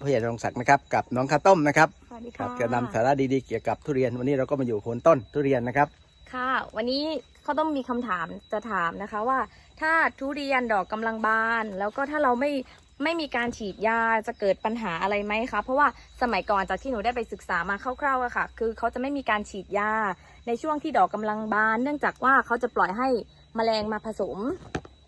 ผู้ใหญ่รงศักดิ์นะครับกับน้องข้าวต้มนะครับสวัสดีคค่ะรับจะนำสาระดีๆเกี่ยวกับทุเรียนวันนี้เราก็มาอยู่โคนต้นทุเรียนนะครับ ค่ะ วันนี้เขาต้องมีคำถามจะถามนะคะว่า ถ้าทุเรียนดอกกำลังบาน แล้วก็ถ้าเราไม่ไม่มีการฉีดยาจะเกิดปัญหาอะไรไหมคะเพราะว่าสมัยก่อนจากที่หนูได้ไปศึกษามาคร่าวๆอะค่ะ คือเขาจะไม่มีการฉีดยาในช่วงที่ดอกกำลังบาน เนื่องจากว่าเขาจะปล่อยให้แมลงมาผสม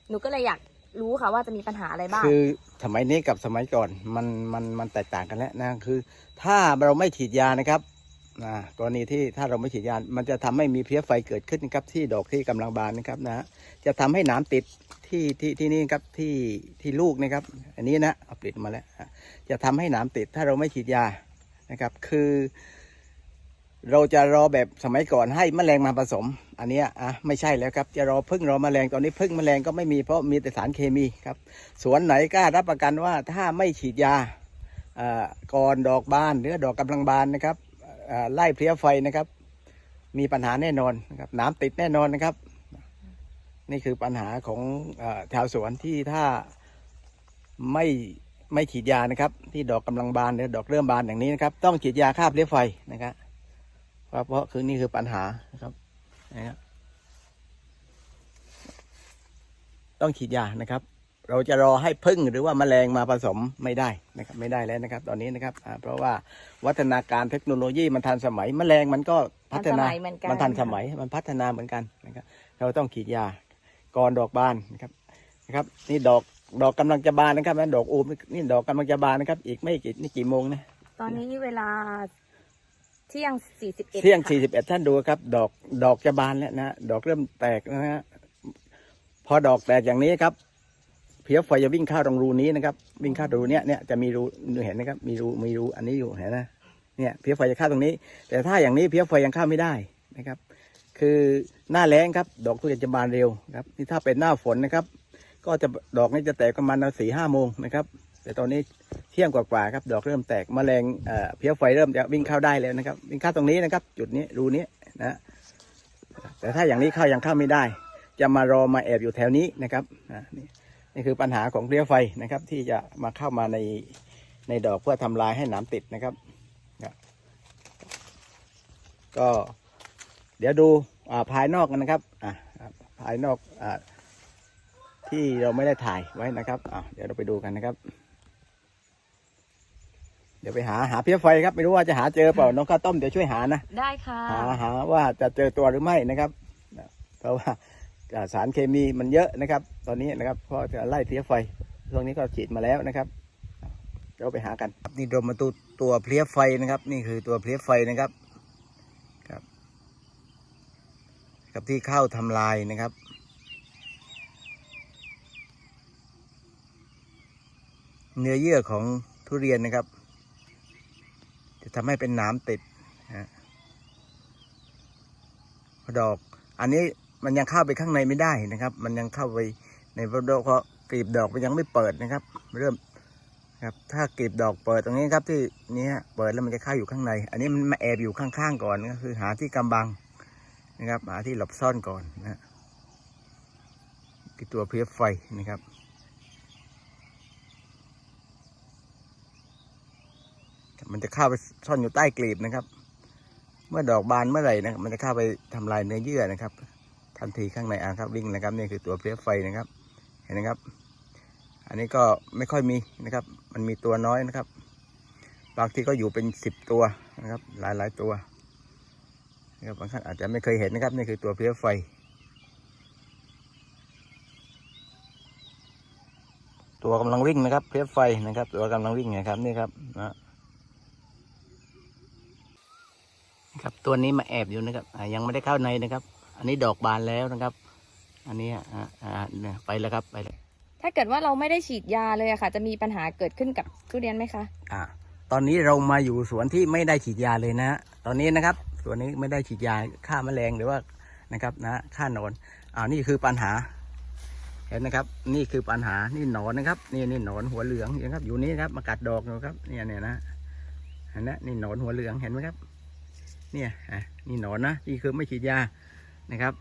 หนูก็เลยอยาก รู้ค่ะว่าจะมีปัญหาอะไรบ้าง คือสมัยนี้กับสมัยก่อนมันมันมันแตกต่างกันแล้วนะคือ ถ้าเราไม่ฉีดยานะครับนะกรณีที่ถ้าเราไม่ฉีดยา มันจะทำให้มีเพี้ยไฟเกิดขึ้นนะครับที่ดอกที่กำลังบานนะครับนะจะทำให้หนามติดที่ที่ที่นี่ครับที่ที่ลูกนะครับ อันนี้นะเอาปิดมาแล้ว จะทำให้หนามติดถ้าเราไม่ฉีดยานะครับ คือ เราจะรอแบบสมัยก่อนให้แมลงมาผสม อันนี้อะไม่ใช่แล้วครับ จะรอพึ่งรอแมลงตอนนี้พึ่งแมลงก็ไม่มีเพราะมีแต่สารเคมีครับ สวนไหนกล้ารับประกันว่าถ้าไม่ฉีดยาก่อนดอกบานหรือดอกกำลังบานนะครับไล่เพลี้ยไฟนะครับ มีปัญหาแน่นอนนะครับน้ำติดแน่นอนนะครับ นี่คือปัญหาของเออชาวสวนที่ถ้าไม่ไม่ฉีดยานะครับ ที่ดอกกำลังบานหรือดอกเริ่มบานอย่างนี้นะครับ ต้องฉีดยาฆ่าเพลี้ยไฟนะครับ เพราะเพราะคือนี่คือปัญหานะครับนะครับต้องฉีดยานะครับ เราจะรอให้พึ่งหรือว่าแมลงมาผสมไม่ได้นะครับ ไม่ได้แล้วนะครับ ตอนนี้นะครับอ่าเพราะว่าวัฒนาการเทคโนโลยีมันทันสมัย แมลงมันก็พัฒนาทันสมัยเหมือนกันมันทันสมัยมันพัฒนาเหมือนกันนะครับ เราต้องฉีดยาก่อนดอกบานนะครับนะครับ นี่ดอกดอกกำลังจะบานนะครับนั่นดอกอูมนี่ดอกกำลังจะบานนะครับ อีกไม่กี่นี่กี่โมงนะตอนนี้เวลา เที่ยงสี่สิบเอ็ดเที่ยงสี่สิบเอ็ดท่านดูครับ ดอกดอกจะบานแล้วนะดอกเริ่มแตกนะฮะพอดอกแตกอย่างนี้ครับเพี้ยไฟจะวิ่งเข้าตรงรูนี้นะครับ วิ่งเข้ารูเนี้ยเนี่ยจะมีรูเห็นนะครับ มีรูมีรูอันนี้อยู่เห็นนะเนี่ยเพี้ยไฟจะเข้าตรงนี้ แต่ถ้าอย่างนี้เพี้ยไฟยังเข้าไม่ได้นะครับ คือหน้าแล้งครับ ดอกทุเรียนจะบานเร็วครับนี่ถ้าเป็นหน้าฝนนะครับ ก็จะดอกนี้จะแตกประมาณสี่ห้าโมงนะครับ แต่ตอนนี้เที่ยงกว่าๆครับ ดอกเริ่มแตกแมลงเเพี้ยไฟเริ่มจะวิ่งเข้าได้แล้วนะครับ วิ่งเข้าตรงนี้นะครับ จุดนี้รูนี้นะแต่ถ้าอย่างนี้เข้ายังเข้าไม่ได้ จะมารอมาแอบอยู่แถวนี้นะครับนี่นี่คือปัญหาของเพี้ยไฟนะครับ ที่จะมาเข้ามาในในดอกเพื่อทำลายให้หนามติดนะครับ ก็เดี๋ยวดูภายนอกกันนะครับภายนอกอที่เราไม่ได้ถ่ายไว้นะครับเดี๋ยวเราไปดูกันนะครับ เดี๋ยวไปหาหาเพี้ยไฟครับไม่รู้ว่าจะหาเจอเปล่าน้องข้าวต้มเดี๋ยวช่วยหานะได้ค่ะ หาหาว่าจะเจอตัวหรือไม่นะครับนะเพราะว่าอ่าสารเคมีมันเยอะนะครับ ตอนนี้นะครับเพราะจะไล่เพลี้ยไฟช่วงนี้ก็ฉีดมาแล้วนะครับเดี๋ยวไปหากันนี่โดมมาตัวตัวเพลี้ยไฟนะครับ นี่คือตัวเพลี้ยไฟนะครับครับ กับที่เข้าทำลายนะครับเนื้อเยื่อของทุเรียนนะครับ จะทำให้เป็นหนามติดนะฮะดอก อันนี้มันยังเข้าไปข้างในไม่ได้นะครับ มันยังเข้าไปในรดอกเพราะกลีบดอกมันยังไม่เปิดนะครับ เริ่มครับ ถ้ากลีบดอกเปิดตรงนี้ครับที่นี้เปิดแล้วมันจะเข้าอยู่ข้างใน อันนี้มันมาแอบอยู่ข้างๆก่อนก็คือ หาที่กำบังนะครับ หาที่หลบซ่อนก่อนนะฮะคือตัวเพลี้ยไฟนะครับ มันจะเข้าไปซ่อนอยู่ใต้กลีบนะครับ เมื่อดอกบานเมื่อไหร่นะมันจะเข้าไปทำลายเนื้อเยื่อนะครับ ทันทีข้างในอ่างครับวิ่งนะครับนี่คือตัวเพลี้ยไฟนะครับ เห็นนะครับ อันนี้ก็ไม่ค่อยมีนะครับ มันมีตัวน้อยนะครับ บางทีก็อยู่เป็นสิบตัวนะครับ หลายหลายตัวนะครับบางท่านอาจจะไม่เคยเห็นนะครับนี่คือตัวเพลี้ยไฟตัวกำลังวิ่งนะครับเพลี้ยไฟนะครับ ตัวกำลังวิ่งนะครับนี่ครับนะ ครับตัวนี้มาแอบอยู่นะครับอ่ายังไม่ได้เข้าในนะครับ อันนี้ดอกบานแล้วนะครับ อันนี้อ่าอ่าเนี่ยไปแล้วครับไปแล้วถ้าเกิดว่าเราไม่ได้ฉีดยาเลยอะค่ะ จะมีปัญหาเกิดขึ้นกับทุเรียนไหมคะอ่าตอนนี้เรามาอยู่สวนที่ไม่ได้ฉีดยาเลยนะฮะตอนนี้นะครับสวนนี้ไม่ได้ฉีดยาฆ่าแมลงหรือว่านะครับนะฆ่าหนอนอ่านี่คือปัญหา เห็นนะครับ นี่คือปัญหานี่หนอนนะครับ นี่นี่หนอนหัวเหลืองเห็นครับ อยู่นี่ครับมากัดดอกอยู่ครับ เนี่ยเนี่ยนะเห็นนะนี่หนอนหัวเหลืองเห็นไหมครับ เนี่ยอะนี่หนอนนะนี่คือไม่ฉีดยานะครับ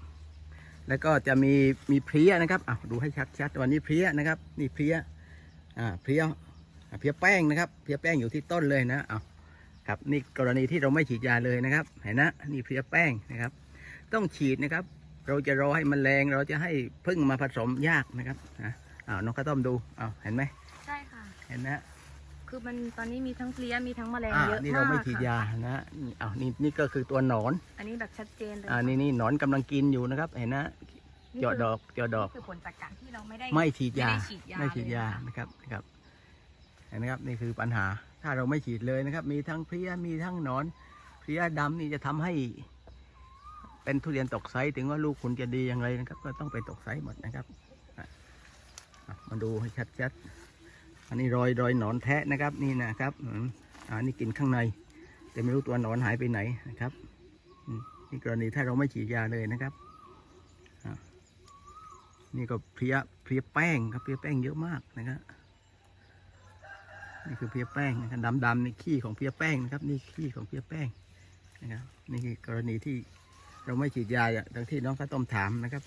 แล้วก็จะมีมีเพลี้ยนะครับอ้าวดูให้ชัดชัดๆวันนี้เพลี้ยนะครับ นี่เพลี้ยอ่าเพลี้ยอะเพียแป้งนะครับ เพียแป้งอยู่ที่ต้นเลยนะเอาครับนี่กรณีที่เราไม่ฉีดยาเลยนะครับ เห็นนะนี่เพียแป้งนะครับ ต้องฉีดนะครับ เราจะรอให้มันแรงเราจะให้พึ่งมาผสมยากนะครับนะอ้าวน้องข้าวต้มดูเอาเห็นไหมใช่ค่ะ เห็นนะ คือมันตอนนี้มีทั้งเพลี้ยมีทั้งแมลงอ่าเยอะนี่มากเราไม่ค่ะฉีดยานะนี่เอานี่นี่ก็คือตัวหนอน อันนี้แบบชัดเจนเลยอ่า นี่นี่หนอนกำลังกินอยู่นะครับ เห็นนะนี่เจาะคือดอกเจาะดอก นี่คือผลจากการที่เราไม่ได้ ไม่ฉีดยา ไม่ได้ฉีดยาไม่ฉีดยาเลยนะคะ นะครับนะครับเห็นนะครับ นี่คือปัญหา ถ้าเราไม่ฉีดเลยนะครับ มีทั้งเพลี้ย มีทั้งหนอน เพลี้ยดำนี่จะทำให้ เป็นทุเรียนตกไซส์ถึงว่าลูกคุณจะดีอย่างไรนะครับ ก็ต้องเป็นตกไซส์หมดนะครับอะอะมาดูให้ชัดๆ อันนี้รอยรอยหนอนแทะนะครับนี่นะครับอืมอ่านี่กินข้างใน แต่ไม่รู้ตัวหนอนหายไปไหนนะครับนี่กรณีถ้าเราไม่ฉีดยาเลยนะครับนี่ก็เพี้ยเพี้ยแป้งครับเพี้ยแป้งเยอะมากนะครับนี่คือเพี้ยแป้งนะครับดำๆนี่ขี้ของเพี้ยแป้งนะครับนี่ขี้ของเพี้ยแป้งนะครับนี่คือกรณีที่เราไม่ฉีดยาอย่างดังที่น้องข้าต้มถามนะครับ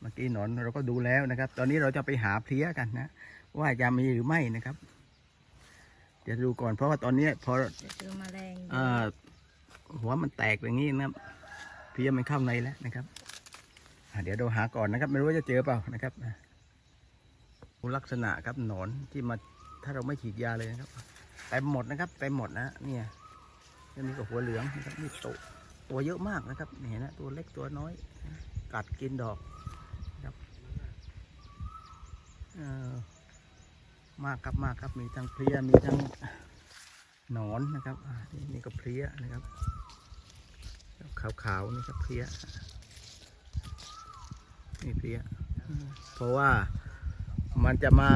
เมื่อกี้หนอนเราก็ดูแล้วนะครับ ตอนนี้เราจะไปหาเพลี้ยกันนะ ว่าจะมีหรือไม่นะครับ เดี๋ยวดูก่อนเพราะว่าตอนนี้พอเดี๋ยวเจอแมลงเอ่อหัวมันแตกอย่างนี้นะครับ เพลี้ยมันเข้าในแล้วนะครับอะเดี๋ยวเราหาก่อนนะครับ ไม่รู้ว่าจะเจอเปล่านะครับอะดูลักษณะครับหนอนที่มาถ้าเราไม่ฉีดยาเลยนะครับเต็มหมดนะครับเต็มหมดนะเนี่ยจะมีกับหัวเหลืองนะครับนี่โตตัวเยอะมากนะครับนี่เห็นนะตัวเล็กตัวน้อย กัดกินดอกนะครับเอ่อ มากครับมากครับมีทั้งเพลี้ยมีทั้งหนอนนะครับนี่นี่ก็เพลี้ยนะครับขาวๆนี่ก็เพลี้ยนี่เพลี้ยเพราะว่ามันจะมา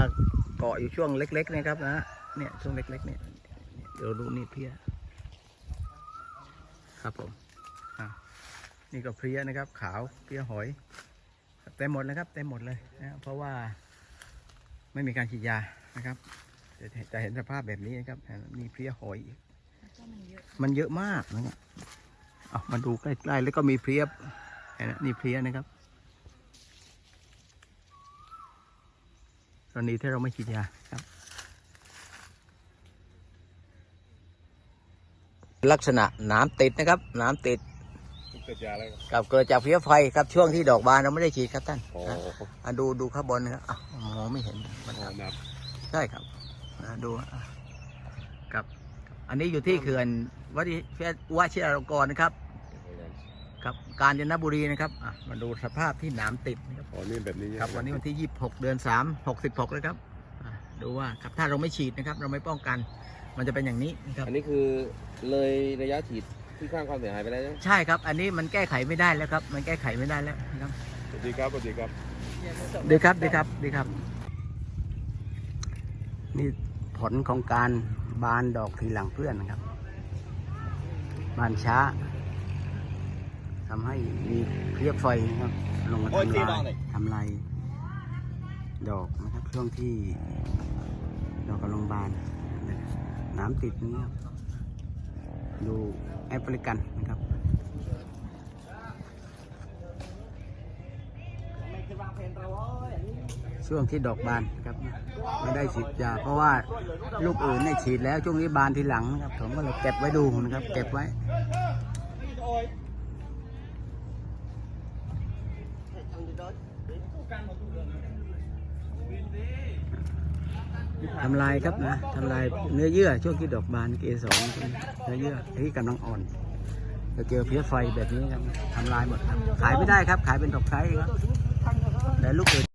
เกาะอยู่ช่วงเล็ก ๆ นะครับนะเนี่ยช่วงเล็ก ๆ เนี่ยเดี๋ยวดูนี่เพลี้ยครับผมนี่ก็เพลี้ยนะครับ ขาวเพลี้ยหอยเต็มหมดนะครับเต็มหมดเลยนะเพราะว่า ไม่มีการฉีดยานะครับจะจะเห็นสภาพแบบนี้นะครับอ่ามีเพลี้ยหอยอีกแล้วก็มันเยอะมันเยอะมากนะครับเอามาดูใกล้ๆแล้วก็มีเพลี้ยเห็นไหมนี่เพลี้ยนะครับตอนนี้ที่เราไม่ฉีดยาครับ ลักษณะหน้ำติดนะครับหน้ำติดเกิดยาอะไรครับกับเกิดจากเพลี้ยไฟครับช่วงที่ดอกบานเราไม่ได้ฉีดครับท่านอ๋ออะดูดูข้างบนนะครับอะมอง ไม่เห็นมันครับน้ใช่ครับอะดูอะครับ อันนี้อยู่ที่เขื่อนวัดวชิรลงกรณ์นะครับำครับกาญจนบุรีนะครับอะมาดูสภาพที่หนามติดนะครับอ๋อนี่แบบนี้ครับ วันนี้วันที่ 26 เดือน 3 66แล้วครับอะดูว่าครับถ้าเราไม่ฉีดนะครับ เราไม่ป้องกัน มันจะเป็นอย่างนี้นะครับ อันนี้คือเลยระยะฉีดที่ข้างความเสียหายไปแล้วใช่ไหมใช่ครับ อันนี้มันแก้ไขไม่ได้แล้วครับ มันแก้ไขไม่ได้แล้วนะครับสวัสดีครับสวัสดีครับ ดีครับดีครับดีครับ นี่ผลของการบานดอกทีหลังเพื่อนนะครับ บานช้าทำให้มีเพลียไฟนะครับ ลงมาทำลายทำลายดอกนะครับช่วงที่ดอกกำลังบาน น้ำติดนี้ครับดูแอฟริกันนะครับ ช่วงที่ดอกบานครับ ไม่ได้ฉีดยาเพราะว่าลูกอื่นได้ฉีดแล้วช่วงนี้บานทีหลังนะครับผมก็เลยเก็บไว้ดูนะครับ เก็บไว้ทำลายครับนะทำลายเนื้อเยื่อช่วงที่ดอกบานเกสรเนื้อเยื่อที่กำลังอ่อนจะเจอเพี้ยไฟแบบนี้ครับทำลายหมดครับขายไม่ได้ครับ ขายเป็นดอกไซส์ครับ แต่ลูกอื่น